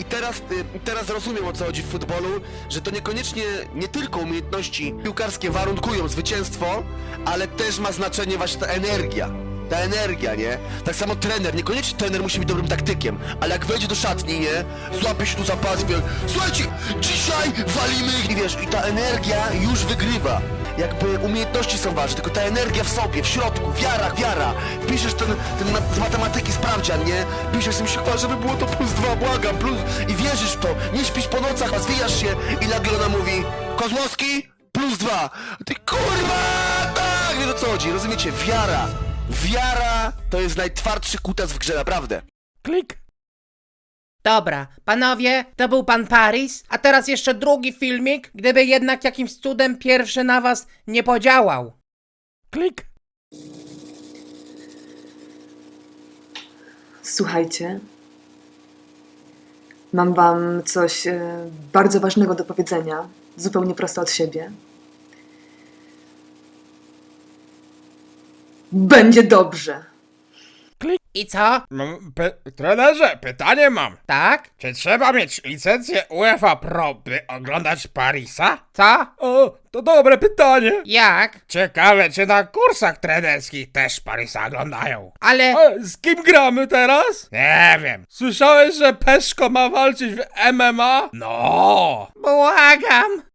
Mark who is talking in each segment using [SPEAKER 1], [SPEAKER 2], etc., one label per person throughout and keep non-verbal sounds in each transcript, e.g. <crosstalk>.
[SPEAKER 1] I teraz, y, teraz rozumiem o co chodzi w futbolu, że to niekoniecznie, nie tylko umiejętności piłkarskie warunkują zwycięstwo, ale też ma znaczenie właśnie ta energia. Ta energia, nie? Tak samo trener, niekoniecznie trener musi być dobrym taktykiem, ale jak wejdzie do szatni, nie? Złapie się tu za pas, wie, słuchajcie, dzisiaj walimy i wiesz, i ta energia już wygrywa. Jakby umiejętności są ważne, tylko ta energia w sobie, w środku, wiara, wiara. Piszesz ten, ten ma- z matematyki sprawdzian, nie? Piszesz sobie się, żeby było to plus dwa, błagam, plus... I wierzysz w to, nie śpisz po nocach, a zwijasz się i nagle ona mówi Kozłowski, plus dwa. Ty kurwa, tak, wiesz o co chodzi, rozumiecie? Wiara. Wiara to jest najtwardszy kutas w grze, naprawdę.
[SPEAKER 2] Klik.
[SPEAKER 3] Dobra, panowie, to był pan Paris, a teraz jeszcze drugi filmik, gdyby jednak jakimś cudem pierwszy na was nie podziałał.
[SPEAKER 2] Klik.
[SPEAKER 4] Słuchajcie, mam wam coś e, bardzo ważnego do powiedzenia, zupełnie prosto od siebie. Będzie dobrze.
[SPEAKER 3] I co?
[SPEAKER 2] Mam Py- trenerze, pytanie mam.
[SPEAKER 3] Tak?
[SPEAKER 2] Czy trzeba mieć licencję UEFA Pro, by oglądać Parisa?
[SPEAKER 3] Co?
[SPEAKER 2] O, to dobre pytanie.
[SPEAKER 3] Jak?
[SPEAKER 2] Ciekawe, czy na kursach trenerskich też Parisa oglądają.
[SPEAKER 3] Ale...
[SPEAKER 2] E, z kim gramy teraz? Nie wiem. Słyszałeś, że Peszko ma walczyć w MMA? No.
[SPEAKER 3] Błagam!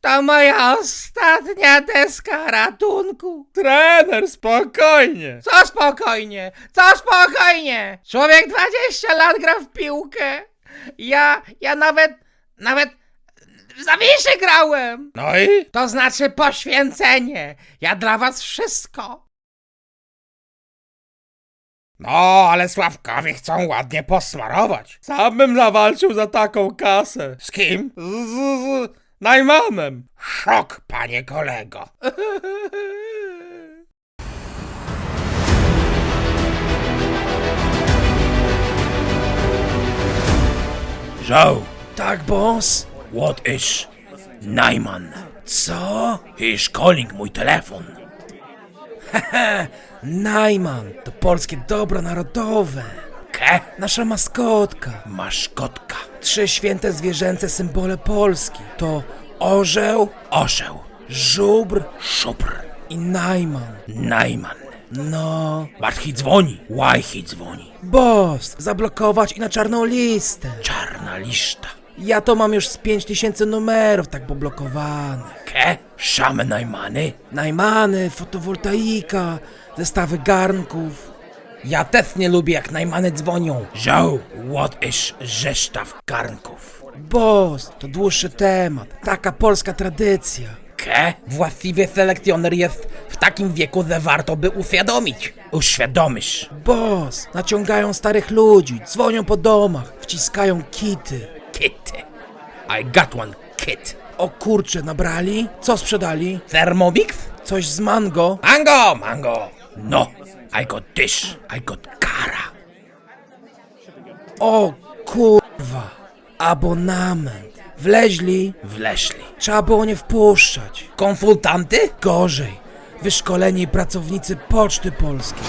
[SPEAKER 3] To moja ostatnia deska ratunku.
[SPEAKER 2] Trener, spokojnie.
[SPEAKER 3] Co spokojnie? Co spokojnie? Człowiek 20 lat gra w piłkę. Ja, ja nawet, nawet w zawiszy grałem.
[SPEAKER 2] No i?
[SPEAKER 3] To znaczy poświęcenie. Ja dla was wszystko.
[SPEAKER 2] No, ale Sławkowi chcą ładnie posmarować. Sam bym zawalczył za taką kasę. Z kim? Z, z, z Najmanem. Szok, panie kolego. Joe. Tak, boss? What is Najman? Co? He's calling mój telefon. <laughs> Najman, to polskie dobro narodowe. Ke? Nasza maskotka. Maszkotka. Trzy święte zwierzęce symbole Polski. To orzeł, orzeł, żubr, szubr i Najman. Najman. No. Bartchi dzwoni. Łajchi dzwoni. Boss, zablokować i na czarną listę. Czarna lista. Ja to mam już z pięć tysięcy numerów tak poblokowanych. Ke? Szamy Najmany? Najmany, fotowoltaika, zestawy garnków. Ja też nie lubię jak Najmany dzwonią. Żoł, what is zestaw garnków? Boss, to dłuższy temat. Taka polska tradycja. Ke? Właściwie selekcjoner jest w takim wieku, że warto by uświadomić. Uświadomisz. Boss, naciągają starych ludzi, dzwonią po domach, wciskają kity. Kity. I got one kit. O kurcze, nabrali? Co sprzedali? Thermomix? Coś z mango? Mango, mango. No, I got this. I got kara. O kurwa, abonament. Wleźli? Wleźli. Trzeba było nie wpuszczać. Konsultanty? Gorzej. Wyszkoleni pracownicy Poczty Polskiej.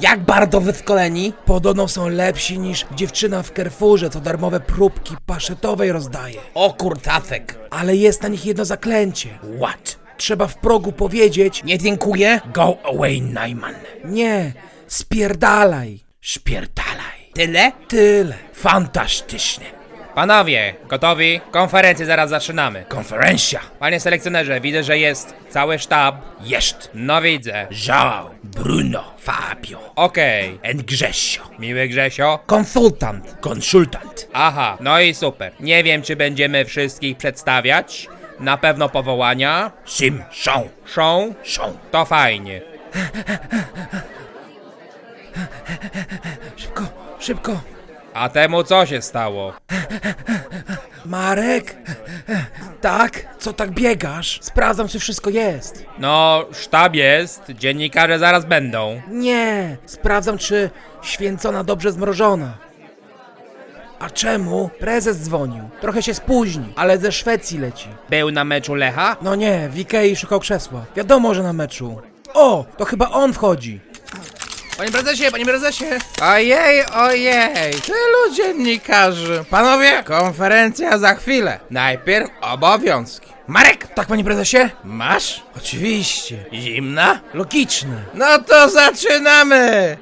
[SPEAKER 2] Jak bardzo wyszkoleni? Podobno są lepsi niż dziewczyna w Carrefourze, co darmowe próbki paszetowej rozdaje. O kurtacek. Ale jest na nich jedno zaklęcie. What? Trzeba w progu powiedzieć Nie dziękuję. Go away, Najman. Nie, spierdalaj. Spierdalaj. Tyle? Tyle. Fantastycznie.
[SPEAKER 3] Panowie, gotowi? Konferencję zaraz zaczynamy.
[SPEAKER 2] Konferencja.
[SPEAKER 3] Panie selekcjonerze, widzę, że jest cały sztab.
[SPEAKER 2] Jest.
[SPEAKER 3] No widzę.
[SPEAKER 2] João, Bruno, Fabio,
[SPEAKER 3] Okej.
[SPEAKER 2] and Grzesio.
[SPEAKER 3] Miły Grzesio.
[SPEAKER 2] Konsultant. Konsultant.
[SPEAKER 3] Aha, no i super. Nie wiem, czy będziemy wszystkich przedstawiać. Na pewno powołania.
[SPEAKER 2] Sim, są,
[SPEAKER 3] Są.
[SPEAKER 2] są.
[SPEAKER 3] To fajnie.
[SPEAKER 2] Szybko, szybko.
[SPEAKER 3] A temu co się stało?
[SPEAKER 2] Marek? Tak? Co tak biegasz? Sprawdzam, czy wszystko jest.
[SPEAKER 3] No, sztab jest, dziennikarze zaraz będą.
[SPEAKER 2] Nie, sprawdzam, czy święcona dobrze zmrożona. A czemu? Prezes dzwonił. Trochę się spóźni, ale ze Szwecji leci.
[SPEAKER 3] Był na meczu Lecha?
[SPEAKER 2] No nie, w Ikei szukał krzesła. Wiadomo, że na meczu. O, to chyba on wchodzi. Panie prezesie, panie prezesie! Ojej, ojej, tylu dziennikarzy. Panowie, konferencja za chwilę. Najpierw obowiązki. Marek!
[SPEAKER 5] Tak, panie prezesie?
[SPEAKER 2] Masz?
[SPEAKER 5] Oczywiście.
[SPEAKER 2] Zimna?
[SPEAKER 5] Logiczne.
[SPEAKER 2] No to zaczynamy!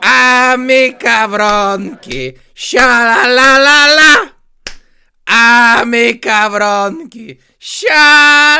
[SPEAKER 2] A my kawronki, sia la la la la! A my kawronki, sia